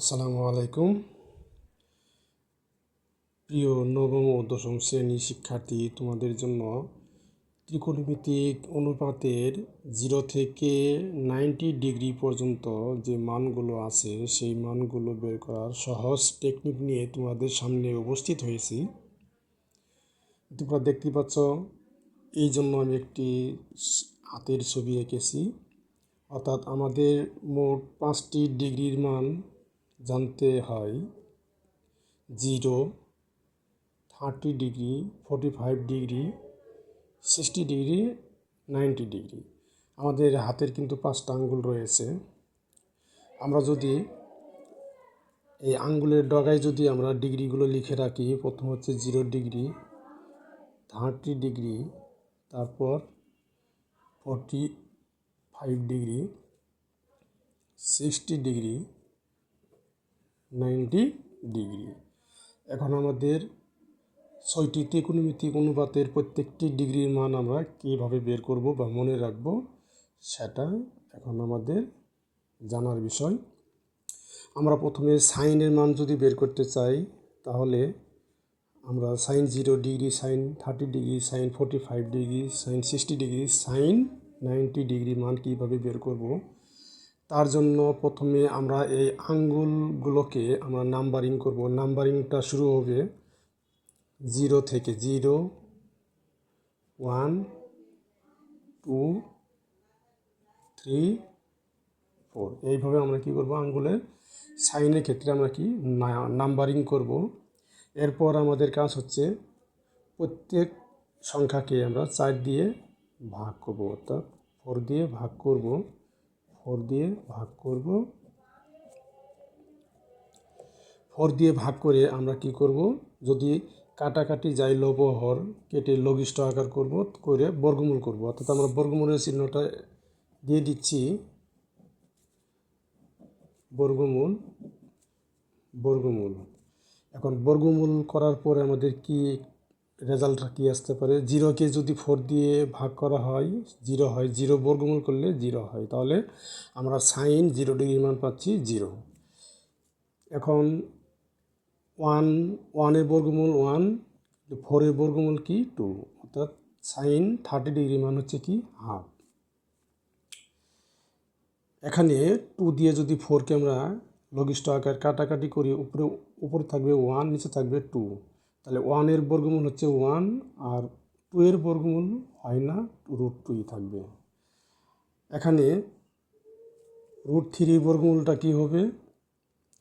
আসসালামু আলাইকুম। প্রিয় নবম ও দশম শ্রেণির শিক্ষার্থী, তোমাদের জন্য ত্রিকোণমিতিক অনুপাতের জিরো থেকে নাইনটি ডিগ্রি পর্যন্ত যে মানগুলো আছে, সেই মানগুলো বের করার সহজ টেকনিক নিয়ে তোমাদের সামনে উপস্থিত হয়েছি। তোমরা দেখতে পাচ্ছ, এই জন্য আমি একটি হাতের ছবি এঁকেছি। অর্থাৎ আমাদের মোট পাঁচটি ডিগ্রির মান জানতে হয়, zero, thirty degree, forty five degree, sixty degree, ninety degree. আমাদের হাতের কিন্তু পাঁচটা আঙ্গুল রয়েছে। আমরা যদি এই আঙ্গুলের ডগায় যদি আমরা ডিগ্রিগুলো লিখে রাখি, প্রথম হচ্ছে জিরো ডিগ্রি, থার্টি ডিগ্রি, তারপর forty five degree, sixty degree ninety degree. এখন আমাদের ছয়টি ত্রিকোণমিতিক অনুপাতের প্রত্যেকটি ডিগ্রির মান আমরা কীভাবে বের করব বা মনে রাখব, সেটা এখন আমাদের জানার বিষয়। আমরা প্রথমে সাইনের মান যদি বের করতে চাই, তাহলে আমরা sine zero degree sine thirty degree sine forty five degree sine sixty degree sine ninety degree মান কীভাবে বের করব? তার জন্য প্রথমে আমরা এই আঙ্গুলগুলোকে আমরা নাম্বারিং করব। নাম্বারিংটা শুরু হবে জিরো থেকে zero one two three four এইভাবে আমরা কি করব? আঙ্গুলের সাইনের ক্ষেত্রে আমরা কি নাম্বারিং করব। এরপর আমাদের কাজ হচ্ছে প্রত্যেক সংখ্যাকে আমরা চার দিয়ে ভাগ করব, অর্থাৎ ফোর দিয়ে ভাগ করব। ফোর দিয়ে ভাগ করব। ফোর দিয়ে ভাগ করে আমরা কি করব? যদি কাটাকাটি যাই লবহর কেটে লঘিষ্ঠ আকার করব, করে বর্গমূল করব। অর্থাৎ আমরা বর্গমূলের চিহ্নটা দিয়ে দিচ্ছি। বর্গমূল বর্গমূল। এখন বর্গমূল করার পরে আমাদের কি রেজাল্টটা কী আসতে পারে? জিরোকে যদি ফোর দিয়ে ভাগ করা হয় জিরো হয় জিরো বর্গমূল করলে জিরো হয়। তাহলে আমরা সাইন জিরো ডিগ্রি মান পাচ্ছি জিরো এখন ওয়ান ওয়ানের বর্গমূল ওয়ান ফোরের বর্গমূল কি? টু অর্থাৎ সাইন থার্টি ডিগ্রি মান হচ্ছে কি? হাফ এখানে টু দিয়ে যদি ফোরকে আমরা লঘিষ্ঠ আকার কাটাকাটি করি, উপরে উপরে থাকবে ওয়ান নিচে থাকবে টু তাহলে ওয়ানের বর্গমূল হচ্ছে ওয়ান আর টু এর বর্গমূল হয় না, রুট টুই থাকবে। এখানে রুট থ্রি বর্গমূলটা কী হবে?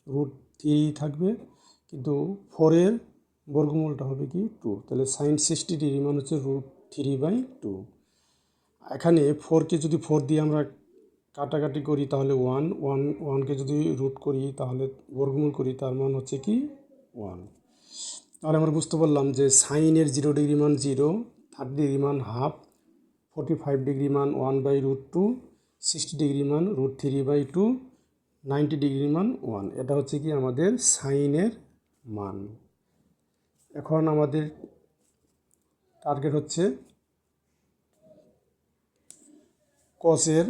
রুট থ্রি থাকবে, কিন্তু ফোরের বর্গমূলটা হবে কি? টু। তাহলে সাইন সিক্সটি ডিগ্রি মানে হচ্ছে রুট থ্রি বাই টু। এখানে ফোরকে যদি ফোর দিয়ে আমরা কাটাকাটি করি, তাহলে ওয়ান ওয়ান ওয়ানকে যদি রুট করি, তাহলে বর্গমূল করি, তার মান হচ্ছে কি? ওয়ান। তাহলে আমরা বুঝতে পারলাম যে সাইনের জিরো ডিগ্রি মান জিরো থার্টি ডিগ্রি মান হাফ ফোর্টি ফাইভ ডিগ্রি মান one by root two sixty degree মান root three by two ninety degree মান ওয়ান এটা হচ্ছে কি আমাদের সাইনের মান। এখন আমাদের টার্গেট হচ্ছে কসের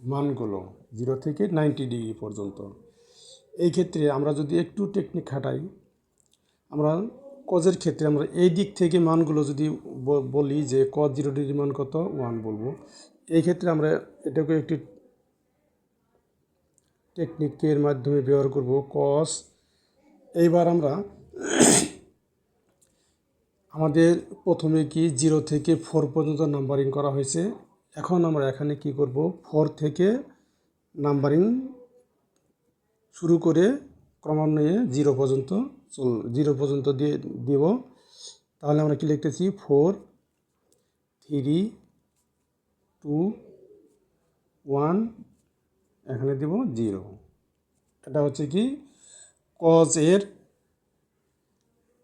মানগুলো জিরো থেকে নাইনটি ডিগ্রি পর্যন্ত। এই ক্ষেত্রে আমরা যদি একটু টেকনিক খাটাই আমরা কজের ক্ষেত্রে আমরা এই দিক থেকে মানগুলো যদি বলি যে কজ জিরো ডিগ্রি মান কত? ওয়ান বলব। এই ক্ষেত্রে আমরা এটাকে একটি টেকনিকের মাধ্যমে ব্যবহার করব কস। এইবার আমরা আমাদের প্রথমে কি জিরো থেকে ফোর পর্যন্ত নাম্বারিং করা হয়েছে। এখন আমরা এখানে কি করব? ফোর থেকে নাম্বারিং শুরু করে ক্রমান্বয়ে জিরো পর্যন্ত জিরো পর্যন্ত দিয়ে দেব। তাহলে আমরা কি লিখতেছি? ফোর থ্রি টু ওয়ান এখানে দেব জিরো এটা হচ্ছে কি? কজ এর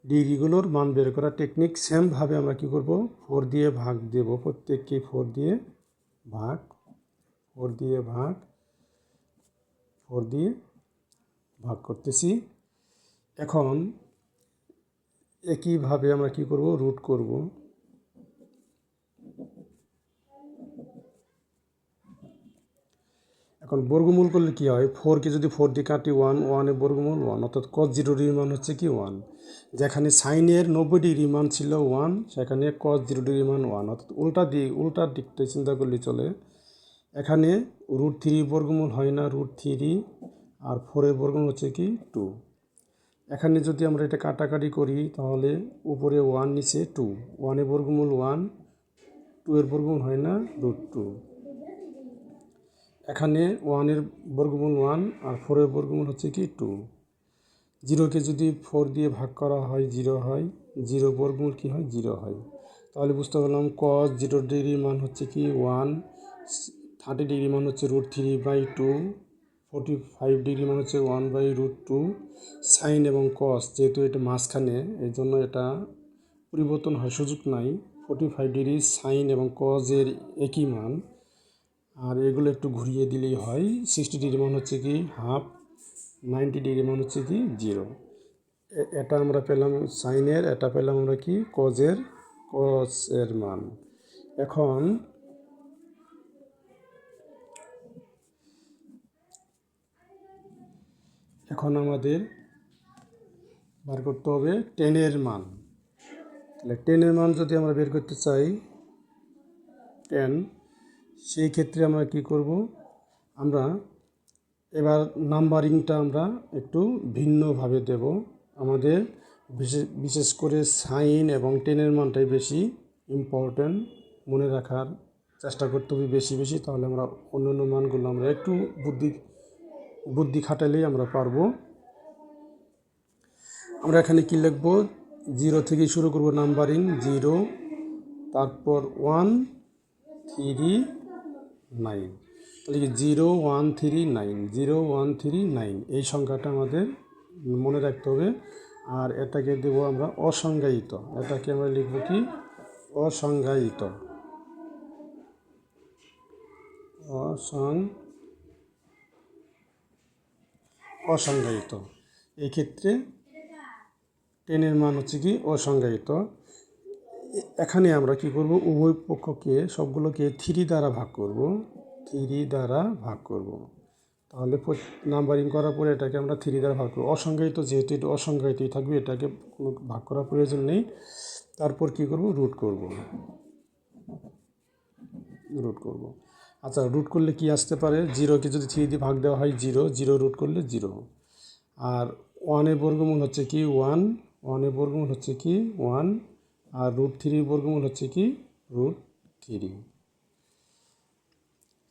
ডিগ্রিগুলোর মান বের করার টেকনিক সেমভাবে আমরা কি করব? ফোর দিয়ে ভাগ দেব। প্রত্যেককে ফোর দিয়ে ভাগ ফোর দিয়ে ভাগ ফোর দিয়ে ভাগ করতেছি। এখন একইভাবে আমরা কি করব? রুট করব। এখন বর্গমূল করলে কি হয়? ফোরকে যদি ফোর দিয়ে কাটি ওয়ান ওয়ানের বর্গমূল ওয়ান অর্থাৎ কস জিরো মান হচ্ছে কি ওয়ান যেখানে সাইনের নব্বই ডিগ্রি মান ছিল ওয়ান সেখানে কস জিরো ডিগ্রি মান ওয়ান অর্থাৎ উল্টা দিক উল্টার দিকটা চিন্তা করলে চলে। এখানে রুট থ্রি বর্গমূল হয় না রুট থ্রি আর ফোরের বর্গমূল হচ্ছে কি টু এখানে যদি আমরা এটা কাটাকাটি করি, তাহলে উপরে ওয়ান নিচে টু ওয়ানের বর্গমূল ওয়ান টু এর বর্গমূল হয় না রুট টু এখানে ওয়ানের বর্গমূল ওয়ান আর ফোরের বর্গমূল হচ্ছে কি টু জিরোকে যদি ফোর দিয়ে ভাগ করা হয় জিরো হয়। জিরো বর্গমূল কি হয়? জিরো হয়। তাহলে বুঝতে পারলাম কস জিরো ডিগ্রি মান হচ্ছে কি ওয়ান থার্টি ডিগ্রি মান হচ্ছে root three by two forty five degree মান হচ্ছে one by root two sine এবং কস যেহেতু এটা মাঝখানে এই জন্য এটা পরিবর্তন হয়, সুযোগ নাই। ফোর্টি ফাইভ ডিগ্রি সাইন এবং কজের একই মান। আর এগুলো একটু ঘুরিয়ে দিলেই হয় সিক্সটি ডিগ্রি মান হচ্ছে কি হাফ নাইনটি ডিগ্রি মান হচ্ছে কি জিরো এটা আমরা পেলাম সাইনের এটা পেলাম আমরা কি কজের কজের মান। এখন এখন আমাদের বার করতে হবে টেনের মান। তাহলে টেনের মান যদি আমরা বের করতে চাই, টেন, সেই ক্ষেত্রে আমরা কি করব? আমরা এবার নাম্বারিংটা আমরা একটু ভিন্নভাবে দেব। আমাদের বিশেষ বিশেষ করে সাইন এবং টেনের মানটাই বেশি ইম্পর্ট্যান্ট মনে রাখার চেষ্টা করতে হবে বেশি বেশি। তাহলে আমরা অন্য অন্য মানগুলো আমরা একটু বুদ্ধি বুদ্ধি খাটালেই আমরা পারব। আমরা এখানে কি লিখব? জিরো থেকে শুরু করব নাম্বারিং, জিরো, তারপর ওয়ান, থ্রি, নাইন। তাহলে zero, one, three, nine? Zero, one, three, nine. এই সংখ্যাটা আমাদের মনে রাখতে হবে। আর এটাকে দেব আমরা অসংজ্ঞায়িত। এটাকে আমরা লিখব কি? অসংজ্ঞায়িত। অসং অসংজ্ঞায়িত। এই ক্ষেত্রে টেনের মান হচ্ছে কি অসংজ্ঞায়িত। এখানে আমরা কি করব? উভয় পক্ষকে সবগুলোকে থ্রি দ্বারা ভাগ করব। থ্রি দ্বারা ভাগ করব। তাহলে নাম্বারিং করার পরে এটাকে আমরা থ্রি দ্বারা ভাগ করব। অসংজ্ঞায়িত যেহেতু এটা অসংজ্ঞায়িতই থাকবে, এটাকে কোনো ভাগ করার প্রয়োজন নেই। তারপর কি করব? রুট করব। রুট করব। আচ্ছা রুট করলে কি আসতে পারে? জিরোকে যদি থ্রি দিয়ে ভাগ দেওয়া হয় জিরো জিরো রুট করলে জিরো আর ওয়ানের বর্গমূল হচ্ছে কি? ওয়ান ওয়ানের বর্গমূল হচ্ছে কি? ওয়ান আর রুট থ্রির বর্গমূল হচ্ছে কি? রুট থ্রি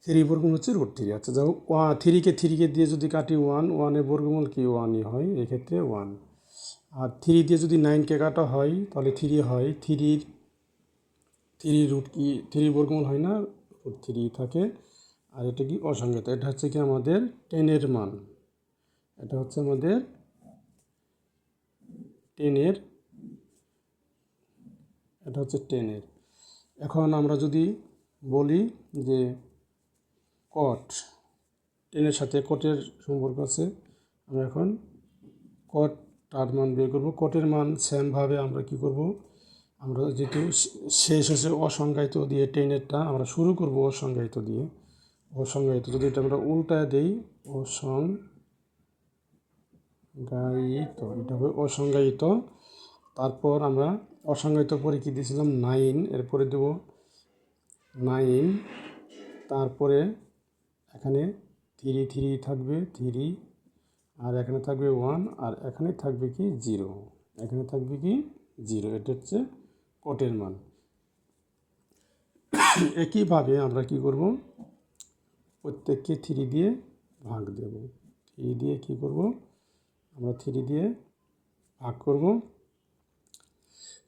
থ্রি বর্গমূল হচ্ছে রুট থ্রি আচ্ছা যাই হোক ওয়া থ্রিকে থ্রিকে দিয়ে যদি কাটি ওয়ান ওয়ানের বর্গমূল কি? ওয়ানই হয়, এক্ষেত্রে ওয়ান আর থ্রি দিয়ে যদি নাইনকে কাটা হয়, তাহলে থ্রি হয়। থ্রির থ্রি রুট কি? থ্রি বর্গমূল হয় না রুট থ্রি থাকে। আর এটা কি অসংজ্ঞাত এটা হচ্ছে কি আমাদের টেনের মান। এটা হচ্ছে আমাদের টেনের, এটা হচ্ছে টেনের। এখন আমরা যদি বলি যে কট টেনের সাথে কটের সম্পর্ক আছে, আমরা এখন কট তার মান বের করব। কটের মান সেমভাবে আমরা কি করব? আমরা যেহেতু শেষ হচ্ছে অসংজ্ঞায়িত দিয়ে টেনেরটা আমরা শুরু করব অসংজ্ঞায়িত দিয়ে। অসংজ্ঞায়িত যদি এটা আমরা উল্টায় দেই, অসংজ্ঞায়িত, এটা হবে অসংজ্ঞায়িত। তারপর আমরা অসংজ্ঞায়িত পরে কি দিয়েছিলাম? নাইন, এরপরে দেব নাইন। তারপরে এখানে থ্রি থ্রি থাকবে, থ্রি, আর এখানে থাকবে ওয়ান, আর এখানে থাকবে কি? জিরো। এখানে থাকবে কি? জিরো। এটা হচ্ছে কোটের মান। একইভাবে আমরা কি করব? প্রত্যেককে থ্রি দিয়ে ভাগ দেব। থ্রি দিয়ে কি করব? আমরা থ্রি দিয়ে ভাগ করব।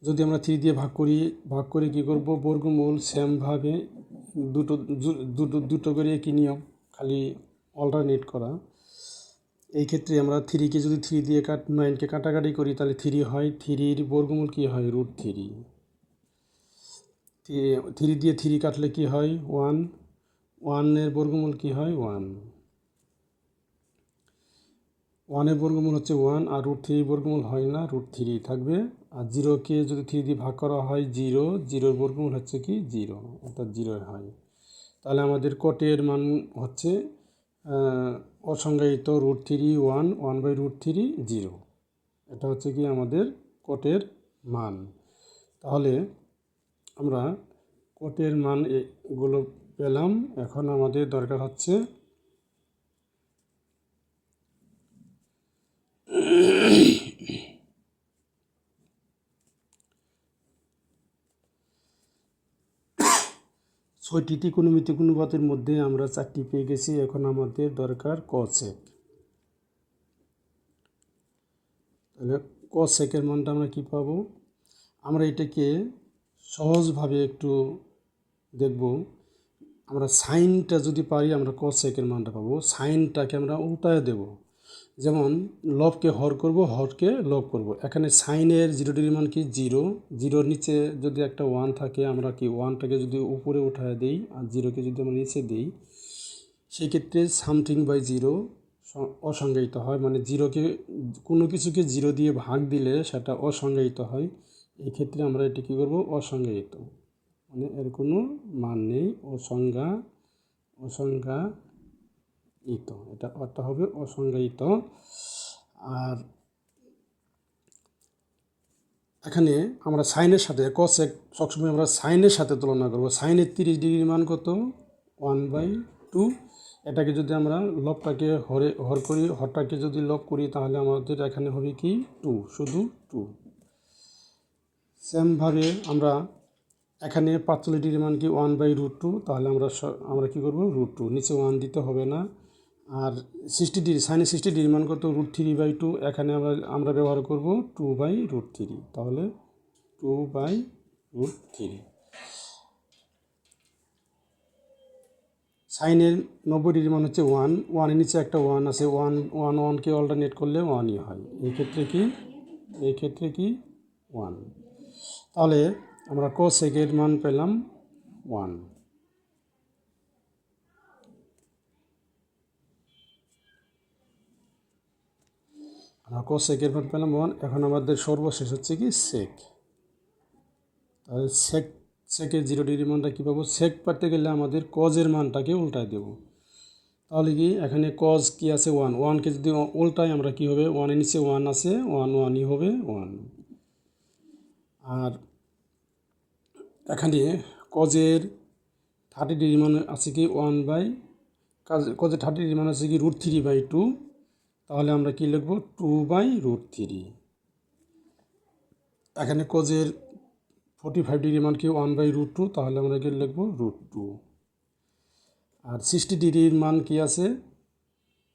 যদি আমরা থ্রি দিয়ে ভাগ করি, ভাগ করে কি করব? বর্গমূল সেমভাবে দুটো দুটো দুটো করে একই নিয়ম, খালি অল্টারনেট করা। এই ক্ষেত্রে আমরা থ্রিকে যদি থ্রি দিয়ে কাট নাইনকে কাটাকাটি করি, তাহলে থ্রি হয় থ্রির বর্গমূল কী হয়? রুট থ্রি থ্রি দিয়ে থ্রি কাটলে কি হয়? ওয়ান ওয়ানের বর্গমূল কি হয়? ওয়ান। ওয়ানের বর্গমূল হচ্ছে ওয়ান আর রুট থ্রি বর্গমূল হয় না, রুট থ্রি থাকবে। আর জিরোকে যদি থ্রি দিয়ে ভাগ করা হয় জিরো, জিরোর বর্গমূল হচ্ছে কি? জিরো, অর্থাৎ জিরো হয়। তাহলে আমাদের কটের মান হচ্ছে অসংজ্ঞায়িত root three one one by root three zero. এটা হচ্ছে কি আমাদের কোটের মান। তাহলে আমরা কোটের মান এগুলো পেলাম। এখন আমাদের দরকার হচ্ছে ছয়টি ত্রিকোণমিতি অনুপাতের মধ্যে আমরা চারটি পেয়ে গেছি। এখন আমাদের দরকার ক কসেক তাহলে কসেকের মানটা আমরা কি পাবো? আমরা এটাকে সহজভাবে একটু দেখব। আমরা সাইনটা যদি পারি, আমরা কসেকের মানটা পাবো। সাইনটাকে আমরা উল্টায় দেব। যেমন লবকে হর করব, হরকে লব করব। এখানে সাইনের জিরো ডিগ্রি মান কি? জিরো জিরোর নিচে যদি একটা ওয়ান থাকে, আমরা কি ওয়ানটাকে যদি উপরে উঠায় দিই আর জিরোকে যদি আমরা নিচে দিই, সেক্ষেত্রে সামথিং বাই জিরো অসংজ্ঞায়িত হয়। মানে জিরোকে কোনো কিছুকে জিরো দিয়ে ভাগ দিলে সেটা অসংজ্ঞায়িত হয়। এই ক্ষেত্রে আমরা এটি কী করব? অসংজ্ঞায়িত। মানে এর কোনো মান নেই। অসংজ্ঞা, অসংজ্ঞায়িত। এটা অর্থ হবে অসংজ্ঞায়িত। আর এখানে আমরা সাইনের সাথে কসেক সবসময় আমরা সাইনের সাথে তুলনা করব। সাইনের তিরিশ ডিগ্রি মান কত? One by two. এটাকে যদি আমরা লবটাকে হরে, হর করি, হরটাকে যদি লব করি, তাহলে আমাদের এখানে হবে কি? টু, শুধু টু। সেমভাবে আমরা এখানে পাঁচচল্লিশ ডিগ্রি মান কি ওয়ান বাই রুট টু তাহলে আমরা আমরা কী করব? রুট টু নিচে ওয়ান দিতে হবে না। আর সিক্সটি ডিগ্রি, সাইনে সিক্সটি ডিগ্রি মান কত? রুট থ্রি বাই টু এখানে আমরা আমরা ব্যবহার করব টু বাই রুট থ্রি তাহলে টু বাই রুট থ্রি সাইনের নব্বই ডিগ্রি মান হচ্ছে ওয়ান ওয়ানের নিচে একটা ওয়ান আছে। ওয়ান ওয়ান ওয়ানকে অল্টারনেট করলে ওয়ানই হয়। এই ক্ষেত্রে কি? এই ক্ষেত্রে কি? ওয়ান তাহলে আমরা কো কোসেকের মান পেলাম ওয়ান আমরা কো কোসেকের মান পেলাম ওয়ান এখন আমাদের সর্বশেষ হচ্ছে কি সেক তাহলে সেক সেকের জিরো ডিগ্রি মানটা কী পাবো? সেক পারতে গেলে আমাদের কজের মানটাকে উল্টায় দেব। তাহলে কি এখানে কজ কি আছে? ওয়ান ওয়ানকে যদি উল্টাই, আমরা কি হবে? ওয়ানের নিচে ওয়ান আছে ওয়ান ওয়ানই হবে ওয়ান আর এখানে কজের থার্টি ডিগ্রি মান আছে কি ওয়ান বাই কজের থার্টি ডিগ্রি মান আছে কি রুট থ্রি বাই টু, তাহলে আমরা কি লিখব? Two by root three. এখানে কজের ফোর্টি ফাইভ ডিগ্রি মান কি ওয়ান বাই রুট টু, তাহলে আমরা কি লিখব? Root two. আর সিক্সটি ডিগ্রির মান কি আছে?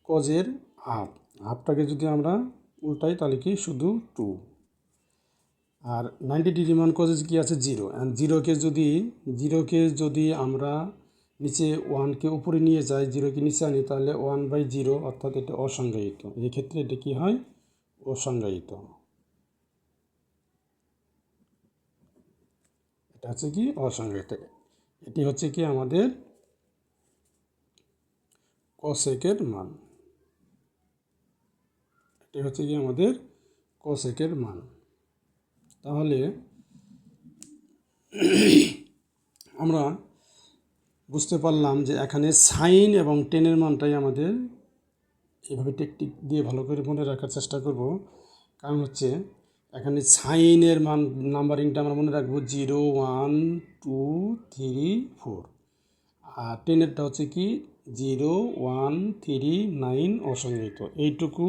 কজের হাফ। হাফটাকে যদি আমরা উল্টাই, তাহলে কি? শুধু টু। আর নাইনটি ডিগ্রি মান কজের কি আছে? জিরো অ্যান্ড জিরোকে যদি জিরোকে যদি আমরা নিচে ওয়ানকে উপরে নিয়ে যাই জিরোকে নিচে আনি, তাহলে ওয়ান বাই জিরো অর্থাৎ এটা অসংজ্ঞায়িত। এক্ষেত্রে এটা কী হয়? অসংজ্ঞায়িত। এটা হচ্ছে কি? অসংজ্ঞায়িত। এটি হচ্ছে কি আমাদের কসেকের মান। এটি হচ্ছে কি আমাদের কসেকের মান। তাহলে আমরা বুঝতে পারলাম যে এখানে সাইন এবং টেনের মানটাই আমাদের এভাবে টেকটিক দিয়ে ভালো করে মনে রাখার চেষ্টা করব। কারণ হচ্ছে এখানে সাইনের মান, নাম্বারিংটা আমরা মনে রাখব zero, one, two, three, four. আর টেনেরটা হচ্ছে কি? জিরো, ওয়ান, থ্রি, নাইন অসংজ্ঞায়িত এইটুকু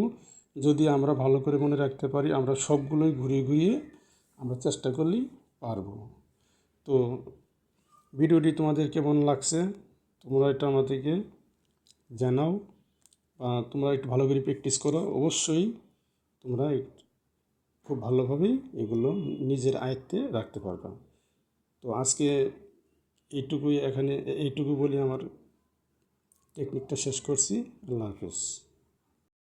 যদি আমরা ভালো করে মনে রাখতে পারি, আমরা সবগুলোই ঘুরিয়ে ঘুরিয়ে আমরা চেষ্টা করলেই পারব। তো ভিডিওটি তোমাদের কেমন লাগছে? তোমরা এটা আমাদেরকে জানাও বা তোমরা একটু ভালো করে প্র্যাকটিস করো। অবশ্যই তোমরা খুব ভালোভাবেই এগুলো নিজের আয়ত্তে রাখতে পারবে। তো আজকে এইটুকুই এখানে, এইটুকু বলে আমার টেকনিকটা শেষ করছি। আল্লাহ হাফেজ।